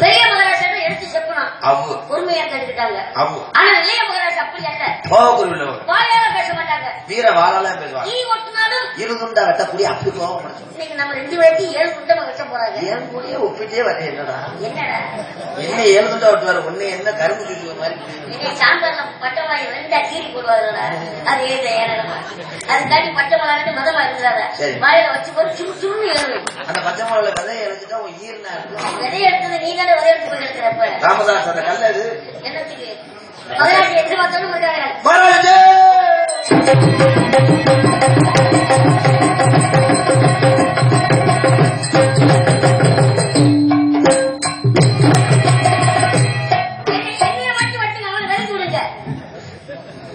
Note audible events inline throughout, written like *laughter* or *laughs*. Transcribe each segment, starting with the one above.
பெரிய மகாராஜா எடுத்து செப்பணும் அவு. பொறுமையா கேட்டுக்கிட்டாங்க. அவு. ஆனா இளைய மகாராஜா அப்படி அல்ல. கோபக்குருவில் வாயால பேச மாட்டாங்க. வீர வாழலாம் பேசுவாங்க நீ ஒட்டினாலும் இருந்துண்டா வெட்டக்கூடிய அப்படி கோபப்படுச்சு இன்னைக்கு நம்ம ரெண்டு பேர்த்தையும் ஏழு குண்டமா வச்ச போறாங்க. என் கூடயே ஒப்பிட்டே வரேன் என்னடா? என்னடா? என்ன ஏழு துண்டா விட்டுவாரு? உன்னை என்ன கரும்பு மாதிரி சாம்பார்ல வாங்கி ரெண்டா கீறி போடுவாங்களா அது ஏது ஏறமா அதுக்காண்டி பட்டை மிளகாட்டு மதமா இருந்தாத சரி. வாயில வச்சு போட்டு சுடுன்னு ஏறும் அந்த பச்சை மாவுல விதைய இழைச்சிட்டா ராமதாஸ் அந்த கல்ல இது மகராஜி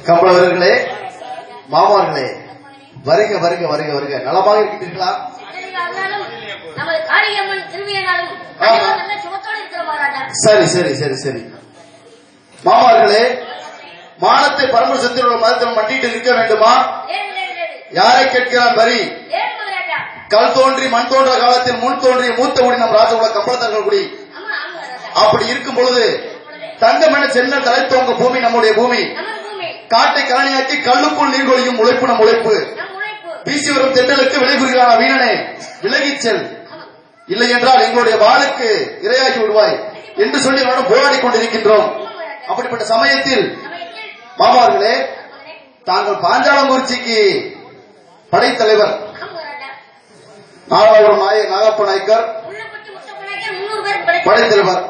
கம்பளவர்களே மாமார்களே வருக வருக வருக வருக. நலமாக இருக்கிறீர்களா சரி சரி சரி சரி. மாமார்களே மானத்தை பரமசத்தில் உள்ள மதத்தில் மண்டிட்டு இருக்க வேண்டுமா? யாரை கேட்கிறான் பரி? கல் தோன்றி மண் தோன்ற காலத்தில் முன் தோன்றிய மூத்த குடி நம் ராஜகுல கம்பளத்தர்கள் குடி. அப்படி இருக்கும் பொழுது தங்கம் என சென்ன தலைத்தோங்க பூமி நம்முடைய பூமி. காட்டை காணியாக்கி கல்லுக்குள் நீர்கொழியும் உழைப்பு நம் உழைப்பு. நம் வீசி வரும் தென்றலுக்கு விளைபுரிகிறான வீணனே? விலகிச் செல். இல்லை என்றால் எங்களுடைய வாளுக்கு இரையாகி விடுவாய் என்று சொல்லி அவனுடன் போராடி கொண்டிருக்கின்றோம். அப்படிப்பட்ட சமயத்தில் சமயத்தில் மாமார்களே தாங்கள் பாஞ்சாலமூர்த்திக்கு படைத்தலைவர் நாகாபுரம் நாய நாகப்ப நாயக்கர் படைத்தலைவர்.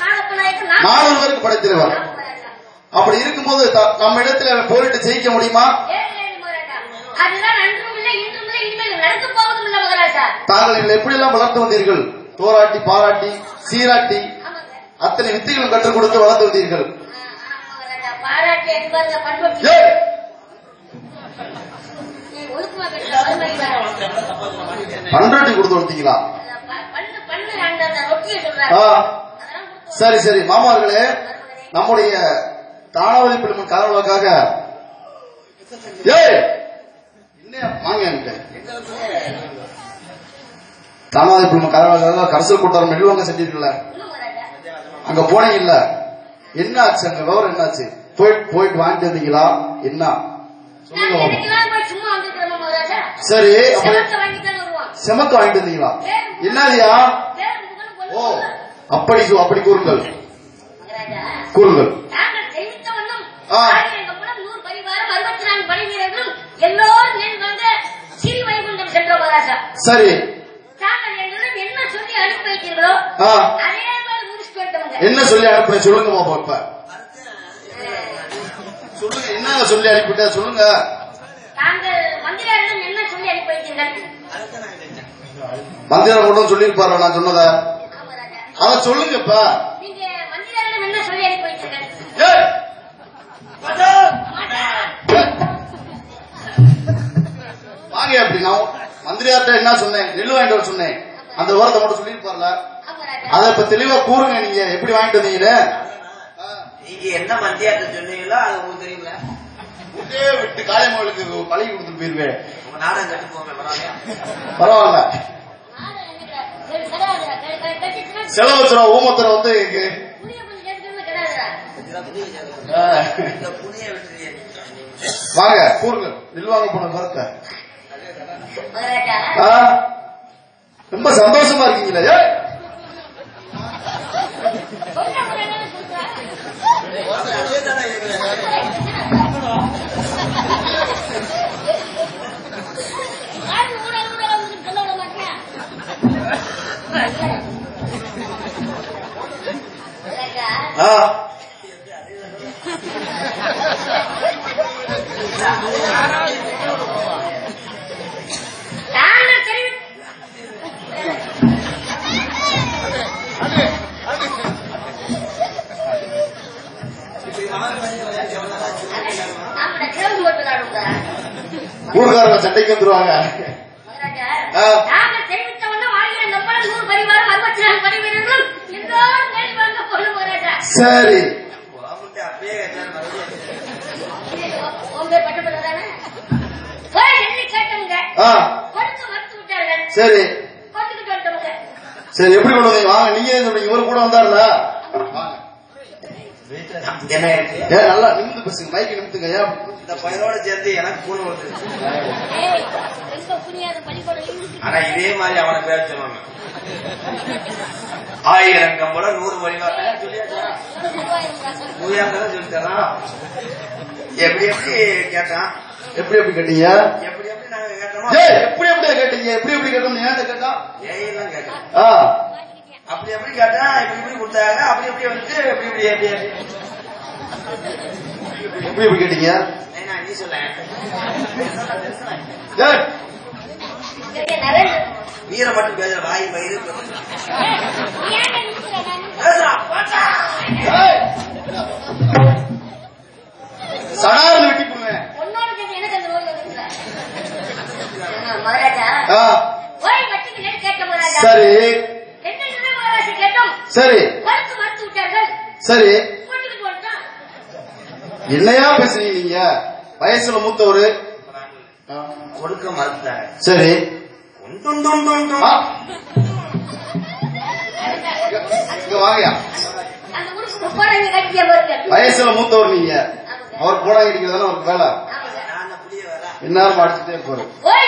நாகப்பநாயக்கர் நானூறு பேருக்கு படைத்தலைவர். அப்படி இருக்கும்போது த- நம்ம இடத்துல போரிட்டு ஜெயிக்க முடியுமா ஏறு ஏறு மகாராஜா. அதுதான் அன்றும் இல்லை இன்றும் இல்லை இனிமேல் நடக்கப் போவதும் இல்லை நாங்கள் எங்களை எப்படியெல்லாம் வளர்த்து வந்தீர்கள்? தோராட்டி பாராட்டி சீராட்டி அத்தனை வித்தைகளும் கற்றுக் கொடுத்து வளர்த்து வந்தீர்கள். ஆ, பண்ராட்டி கொடுத்து வளர்த்தீங்களா? சரி சரி. மாமார்களே நம்முடைய தானாவதி பெருமன் கனவுக்காக ஏய்! என்ன வாங்க பிள்ளைமன் கனவுக்காக கரசல் கூட்டம் மெல்லுவாங்க மகாராஜா. அங்க போனீங்கல்ல என்ன ஆச்சு அங்க? விவரம் என்னாச்சு? போயிட்டு போயிட்டு வாங்கிட்டு வந்தீங்களா? என்ன? சொல்லுங்க சரி செமக்க வாங்கிட்டு வந்தீங்களா? என்னதியா ஓ அப்படி சொ- அப்படி கூறுங்கள். கூறுங்கள். நாங்கள் என்ன சொல்லி அனுப்புறேன் சொல்லுங்க பாப்போம் இப்ப சொல்லுங்க என்னங்க சொல்லி அனுப்பிட்ட சொல்லுங்க. என்ன மந்திரம் கொண்டு சொல்லியிருப்பாரு? நான் சொன்னத. ஆமா ராஜா. அத சொல்லுங்க இப்ப நீங்க மந்திரியாரிடம் என்ன சொல்லி அனுப்பி வைத்தீர்கள் ஏய்! வாங்க அப்படி நான் மந்திரியார்ட்ட என்ன சொன்னேன்? நெல் வாங்கிட்டு சொன்னேன். அந்த விவரத்தை மட்டும் சொல்லியிருப்பார்ல. அத இப்ப தெளிவா கூறுங்க நீங்க. எப்படி வாங்கிட்டு வந்தீங்கன்னு. நீங்க என்ன மந்தியாட்ட சொன்னீங்களோ அது உங்களுக்கு தெரியுங்களா விட்டே விட்டு காளியம்மனுக்கு பழகி கொடுத்துட்டு போயிருவேன் உங்க நாடகம் கட்டு போங்க பரவாயில்ல. கட்டிச்சுன்னா செலவச்சுரம் ஊமத்துறை வந்து வாங்க கூறுங்க. நெல் வாங்க போன ஆ, ரொம்ப சந்தோஷமா இருக்கீங்களா. Ah. கொடுக்க மறுத்து விட்டார்கள். சரி. வந்துட்டவங்க சரி எப்படி கொண்டு வந்தீங்க? வாங்க நீங்க இவர் கூட வந்தாருல. வாங்க. என்ன நல்லா நிமிந்து பேசுங்க மைக்கு நிமித்துங்க ஏன் இந்த பையனோட சேர்த்து எனக்கு கூணு வருது. ஆனா இதே மாதிரி அவனை பேர் ஆயிரம் கம்பள நூறு வழிபாடு மூயாங்க சொல்லி தரான் எப்படி எப்படி கேட்டான்? எப்படி எப்படி கேட்டீங்க? எப்படி எப்படி நாங்க கேட்டோமோ? எப்படி எப்படி கேட்டீங்க? எப்படி எப்படி கேட்டோம் ஏன் கேட்டா கேட்டோம் ஆ. அப்படி எப்படி கேட்டா இப்படி இப்படி கொடுத்தாங்க. அப்படி எப்படி வந்துட்டு எப்படி எப்படி எப்படி? எப்படி எப்படி கேட்டீங்க? வீர மட்டும் பேசுற வாய் வெட்டி சரி. சரி. சரி. என்னையா பேசுறீங்க? நீங்க வயசுல மூத்தவரு? கொடுக்க மறுத்தாங்க சரி. வாங்கயா வயசுல மூத்தவர் நீங்க. அவர் போடா கிடைக்கிறதால அவருக்கு வேலை. இந்நேரம் அடிச்சுட்டே இருப்பாரு ஓய்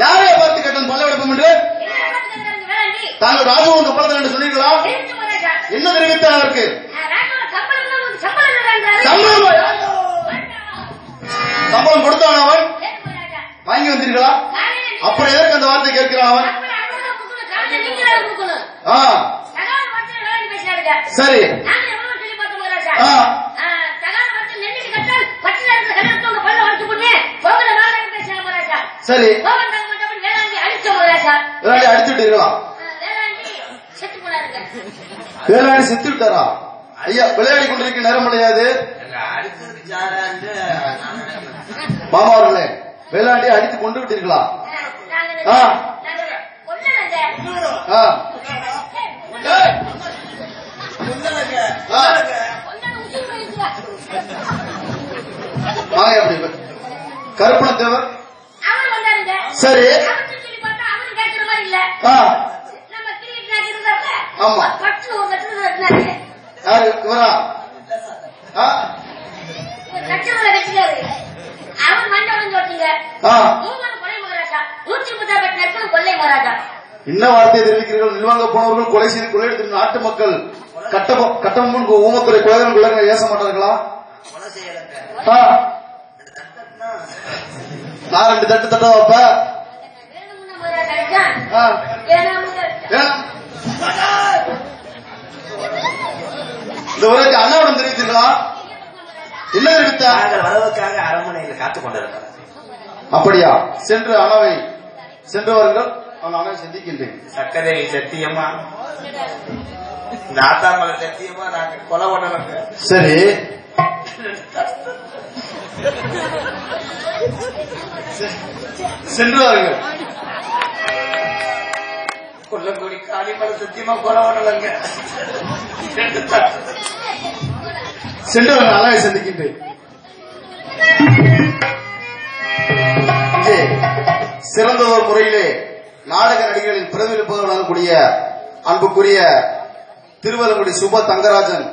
யாரைய பார்த்து கேட்டது பல்ல விடுப்போம் என்று? தாங்கள் ராஜபவன் படத்தில் என்று சொன்னீர்களா? என்ன தெரிவித்தார் அவருக்கு சம்பளம். சம்பளம் கொடுத்தான் அவன்? வாங்கி வந்தீர்களா? அப்புறம் எதற்கு அந்த வார்த்தை கேட்கிறான் அவன்? ஆ. சரி. ஆ. சரி. வேளாண்டி அடிச்சு விட்டீர்களா ஆ, வேளாண்டி செத்து விட்டாரா? ஐயா விளையாடி கொண்டிருக்க நேரம் கிடையாது. மாமா அவர்களே வேளாண்டி அடித்து கொண்டு விட்டீர்களா? நாங்க சரி. ஆ. ஆமா. யாரு? இவரா? ஆ. ஆ. கொலை கொள்ளை என்ன வார்த்தையை தெரிவிக்கிறீர்கள்? நிர்வாங்க போனவர்கள் கொலை செய்து கொள்ளையடித்த நாட்டு மக்கள் கட்டம கட்டமும் ஊமத்துறை குலகரம் குலகரம் ஏச மாட்டார்களா? ஆ, நான் ரெண்டு தட்டு தட்ட வேணும்னா மகாராஜா அடிச்சா ஆ, வேணாம்னு வேணும். இந்த உரைக்கு அண்ணாவிடம் தெரிவித்தீர்களா? என்ன தெரிவித்தா? நாங்கள் வரவுக்காக அரண்மனையில் காத்துக் கொண்டிருக்கிறோம். அப்படியா? சென்று அணவை சென்று வாருங்கள் அவன் அணவை சந்திக்கின்றேன். சக்கரை சத்தியமா? இந்த ஆத்தாமலை சத்தியமா? நாங்க கொலை பண்ணணுங்க சரி. *laughs* சென்று வாருங்கள் கொல்லங்குடி காளிமலை சத்தியமா கொலை பண்ணலங்க சென்று வாருங்கள் சந்திக்கின்றேன் சிறந்த ஒரு முறையிலே நாடக நடிகர்களில் பிரதிபலிப்பதாக வழங்கக்கூடிய அன்புக்குரிய திருவலங்குடி சுப தங்கராஜன்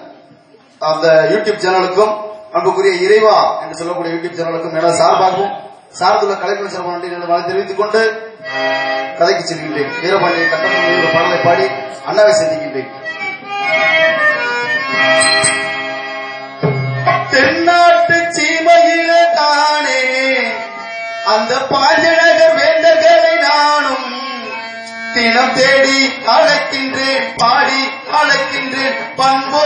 அந்த யூடியூப் சேனலுக்கும் அன்புக்குரிய இறைவா என்று சொல்லக்கூடிய யூடியூப் சேனலுக்கும் எனது சார்பாகவும் சார்ந்துள்ள கலைஞர் சிறப்பு வாழ்த்து தெரிவித்துக் கொண்டு கதைக்கு செல்கின்றேன். வீரபாண்டிய கட்டணம் பாடலை பாடி அண்ணாவை சந்திக்கின்றேன். தென்னாட்டு சீமையில தானே அந்த பாஞ்சநகர் வேந்தர்களை நானும் தினம் தேடி அழைக்கின்றேன் பாடி அழைக்கின்றேன் பண்போ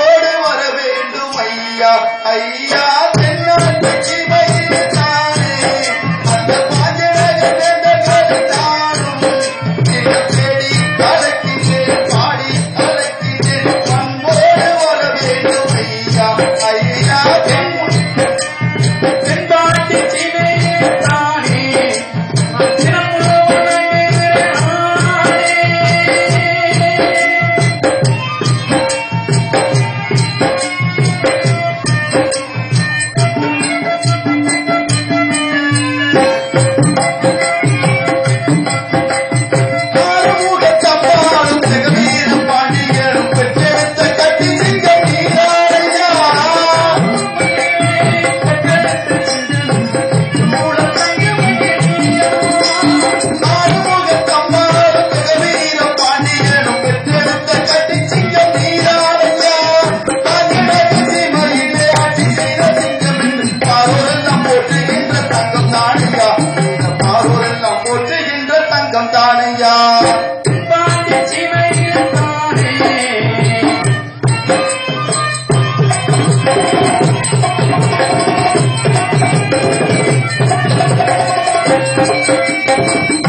Thank you.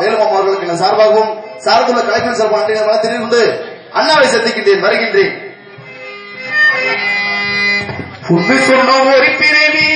வேலுமாமா அவர்களுக்கு என் சார்பாகவும் சார்ந்துள்ள கலைஞர் சார்பாக நன்றி தெரிந்து அண்ணாவை சந்திக்கின்றேன் வருகின்றேன். புண்ணு சொன்ன ஒரு பிரிவு